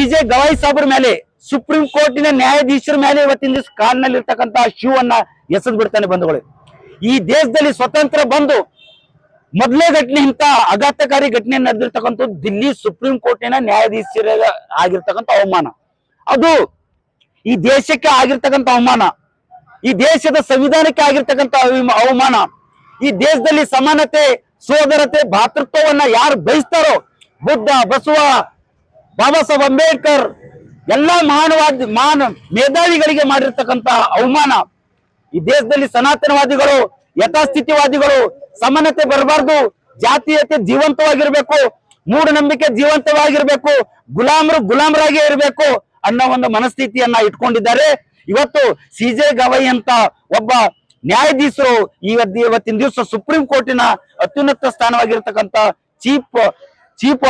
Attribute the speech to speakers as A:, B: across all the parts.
A: ಗವಾಯಿ ಸಾಬ್ರ ಮೇಲೆ, ಸುಪ್ರೀಂ ಕೋರ್ಟಿನ ನ್ಯಾಯಾಧೀಶರ ಮೇಲೆ ಇವತ್ತಿನ ದಿವಸ ಕಾಲ್ನಲ್ಲಿ ಇರ್ತಕ್ಕಂತಹ ಶೂ ಅನ್ನ ಎಸೆದು ಬಿಡ್ತಾನೆ ಬಂಧುಗಳು. ಈ ದೇಶದಲ್ಲಿ ಸ್ವತಂತ್ರ ಬಂದು ಮೊದಲೇ ಘಟನೆ ಇಂತ ಅಘಾತಕಾರಿ ಘಟನೆ ನಡೆದಿರ್ತಕ್ಕಂಥದ್ದು ದಿಲ್ಲಿ ಸುಪ್ರೀಂ ಕೋರ್ಟಿನ ನ್ಯಾಯಾಧೀಶರ ಆಗಿರ್ತಕ್ಕಂಥ ಅವಮಾನ. ಅದು ಈ ದೇಶಕ್ಕೆ ಆಗಿರ್ತಕ್ಕಂಥ ಅವಮಾನ. ಈ ದೇಶದ ಸಂವಿಧಾನಕ್ಕೆ ಆಗಿರ್ತಕ್ಕಂಥ ಅವಿಮ- ಅವಮಾನ. ಈ ದೇಶದಲ್ಲಿ ಸಮಾನತೆ, ಸೋದರತೆ, ಭಾತೃತ್ವವನ್ನ ಯಾರು ಬಯಸ್ತಾರೋ ಬುದ್ಧ, ಬಸವ ಬಾಬಾ ಸಾಹೇಬ್ ಅಂಬೇಡ್ಕರ್ ಎಲ್ಲಾ ಮಹಾನವಾದ ಮಾನ ಮೇಧಾವಿಗಳಿಗೆ ಮಾಡಿರ್ತಕ್ಕಂಥ ಅವಮಾನ. ಈ ದೇಶದಲ್ಲಿ ಸನಾತನವಾದಿಗಳು, ಯಥಾಸ್ಥಿತಿವಾದಿಗಳು ಸಮಾನತೆ ಬರಬಾರ್ದು, ಜಾತೀಯತೆ ಜೀವಂತವಾಗಿರ್ಬೇಕು, ಮೂಢನಂಬಿಕೆ ಜೀವಂತವಾಗಿರ್ಬೇಕು, ಗುಲಾಮರು ಗುಲಾಮರಾಗಿಯೇ ಇರಬೇಕು ಅನ್ನೋ ಒಂದು ಮನಸ್ಥಿತಿಯನ್ನ ಇಟ್ಕೊಂಡಿದ್ದಾರೆ. ಇವತ್ತು ಸಿ ಜೆ ಗವೈ ಅಂತ ಒಬ್ಬ ನ್ಯಾಯಾಧೀಶರು ಇವತ್ತು ಇವತ್ತಿನ ದಿವಸ ಸುಪ್ರೀಂ ಕೋರ್ಟಿನ ಅತ್ಯುನ್ನತ ಸ್ಥಾನವಾಗಿರ್ತಕ್ಕಂಥ ಚೀಫ್ ಚೀಫ್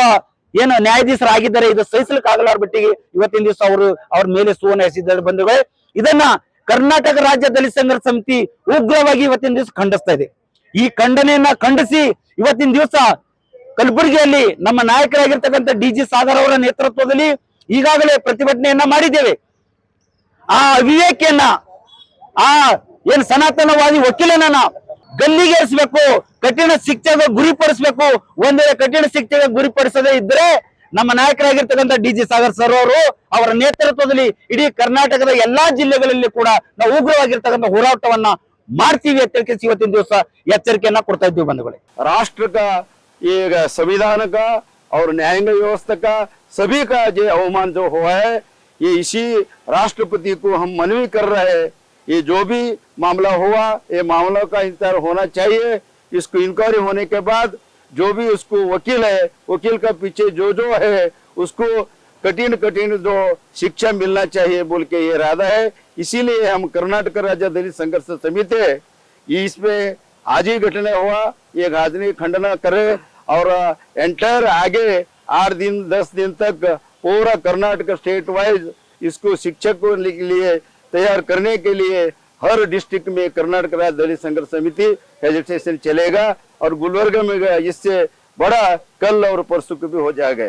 A: ಏನು ನ್ಯಾಯಾಧೀಶರಾಗಿದ್ದಾರೆ ಇದು ಸಹಿಸಲಿಕ್ಕೆ ಆಗಲಾರ ಬಿಟ್ಟಿಗೆ ಇವತ್ತಿನ ದಿವಸ ಅವರು ಅವ್ರ ಮೇಲೆ ಸುವರ್ಣ ಎಸಿದ್ದಾರೆ ಬಂಧುಗಳೇ. ಇದನ್ನ ಕರ್ನಾಟಕ ರಾಜ್ಯ ದಲಿತ ಸಂಘರ್ಷ ಸಮಿತಿ ಉಗ್ರವಾಗಿ ಇವತ್ತಿನ ದಿವಸ ಖಂಡಿಸ್ತಾ ಇದೆ. ಈ ಖಂಡನೆಯನ್ನ ಖಂಡಿಸಿ ಇವತ್ತಿನ ದಿವಸ ಕಲಬುರಗಿಯಲ್ಲಿ ನಮ್ಮ ನಾಯಕರಾಗಿರ್ತಕ್ಕಂಥ ಡಿ ಜಿ ಸಾಗರ್ ಅವರ ನೇತೃತ್ವದಲ್ಲಿ ಈಗಾಗಲೇ ಪ್ರತಿಭಟನೆಯನ್ನ ಮಾಡಿದ್ದೇವೆ. ಆ ಅವಿವೇಕಿಯನ್ನ ಆ ಏನ್ ಸನಾತನವಾದಿ ವಕೀಲನನ್ನ ಗಲ್ಲಿಗೇರಿಸಬೇಕು ಕಠಿಣ ಶಿಕ್ಷೆಗೆ ಗುರಿಪಡಿಸಬೇಕು ಒಂದ್ ವೇಳೆ ಕಠಿಣ ಶಿಕ್ಷೆಗೆ ಗುರಿಪಡಿಸದೇ ಇದ್ರೆ ನಮ್ಮ ನಾಯಕರಾಗಿರ್ತಕ್ಕಂಥ ಡಿ ಜಿ ಸಾಗರ್ ಸರ್ ಅವರು ಅವರ ನೇತೃತ್ವದಲ್ಲಿ ಇಡೀ ಕರ್ನಾಟಕದ ಎಲ್ಲಾ ಜಿಲ್ಲೆಗಳಲ್ಲಿ ಕೂಡ ನಾವು ಉಗ್ರವಾಗಿರ್ತಕ್ಕಂಥ ಹೋರಾಟವನ್ನ ಮಾಡ್ತೀವಿ ಅಂತ ತಿಳಿಸಿ ಇವತ್ತಿನ ದಿವಸ ಎಚ್ಚರಿಕೆಯನ್ನ ಕೊಡ್ತಾ ಇದ್ದೀವಿ ಬಂಧುಗಳೇ
B: राष्ट्र का ये संविधान का और न्यायिक व्यवस्था का सभी का जो अवमान जो हुआ है ये इसी राष्ट्रपति को हम मनवी कर रहे हैं ये जो भी मामला हुआ, ये मामला का इंतज़ार होना चाहिए। इसको इंक्वायरी होने के बाद जो भी उसको वकील है, वकील का पीछे जो जो है, उसको कठिन कठिन जो शिक्षा मिलना चाहिए बोल के ये इरादा है। इसीलिए हम कर्नाटक राज्य दलित संघर्ष समिति है इसमें आज ही घटना हुआ, ये घातनी खंडना करे और एंटायर आगे आठ दिन, दस दिन तक पूरा कर्नाटक स्टेट वाइज इसको शिक्षक को लिए तैयार करने के लिए हर डिस्ट्रिक्ट में कर्नाटक राज्य दलित संघर्ष समिति एजुटेशन चलेगा और गुलबर्गा में इससे बड़ा कल और परसों को भी हो जाएगा।